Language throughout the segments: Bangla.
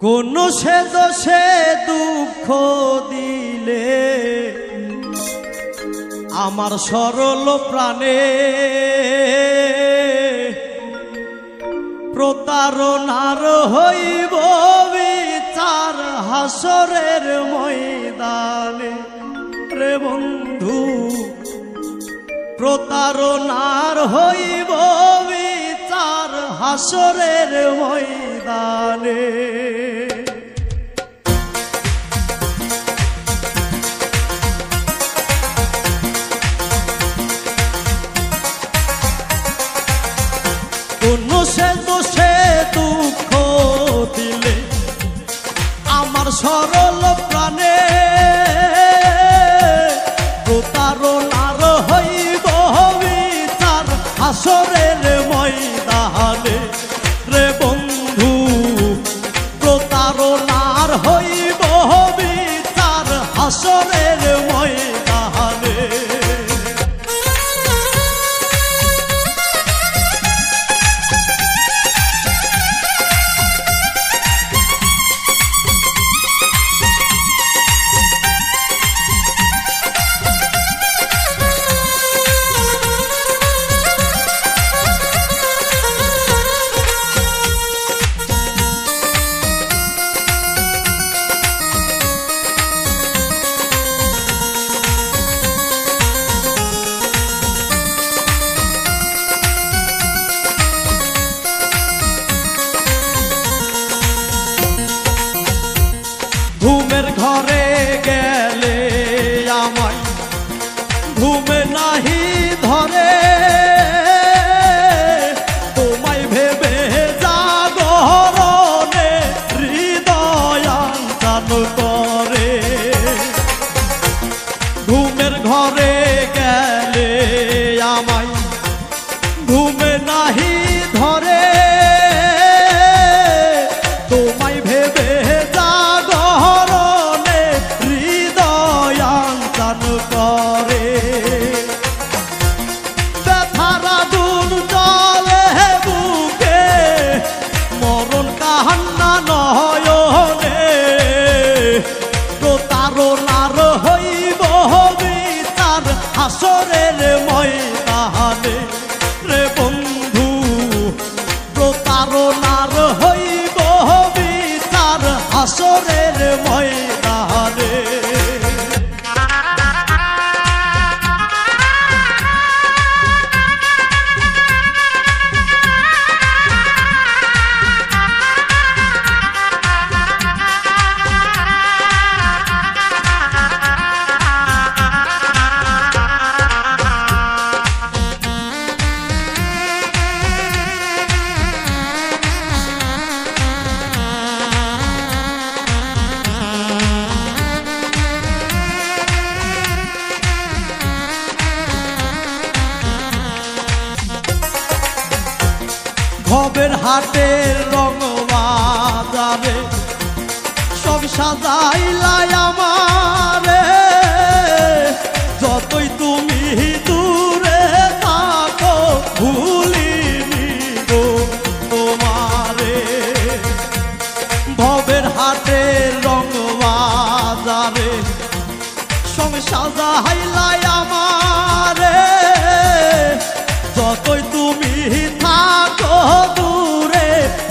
কোন সে দোষে দুঃখ দিলে? আমার সরল প্রাণে প্রতারণার হইব বিচার হাসরের ময়দানে। রে বন্ধু, প্রতারণার হইব হাসরের ময়দানে। সে দোষে দুঃখ দিলে আমার সরল প্রাণে। প্রতারণার হইব বিচার হাসরের হাসরের ময়দানে রে বন্ধু প্রতারণার হইব বিচার হাসরের ময়দানে। হাটের রং বাজারে সব সাজাইলাই আমারে। যতই তুমি দূরে থাকো ভুলিনি গো তোমারে। ভবের হাটের রং বাজারে সব সাজাইলাই আমারে। যতই তুমি থাকো, দূরে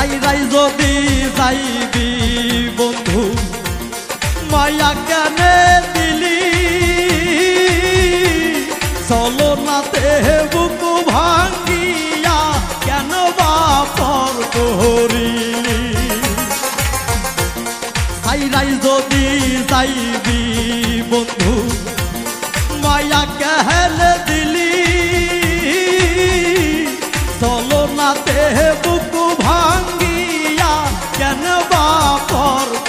সাইরাই যদি যাইবি বন্ধু, মায়া কেনে দিলি? চলো না বুক ভাঙ্গিয়া কেন বাপর করিলি? সাইরাই যদি যাইবি বন্ধু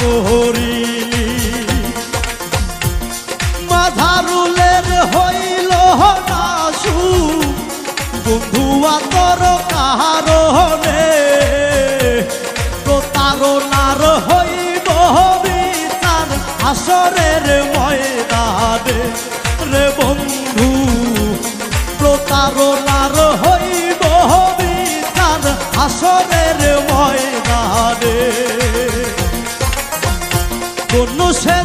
করিলি মাঝারুলের হইল না সু বন্ধু আতর কাহারণে প্রতারণার হইব বিচার আসরের ময়দানে। রে বন্ধু, প্রতারণার হইব বিচার আসরের ময়দানে। কোন সে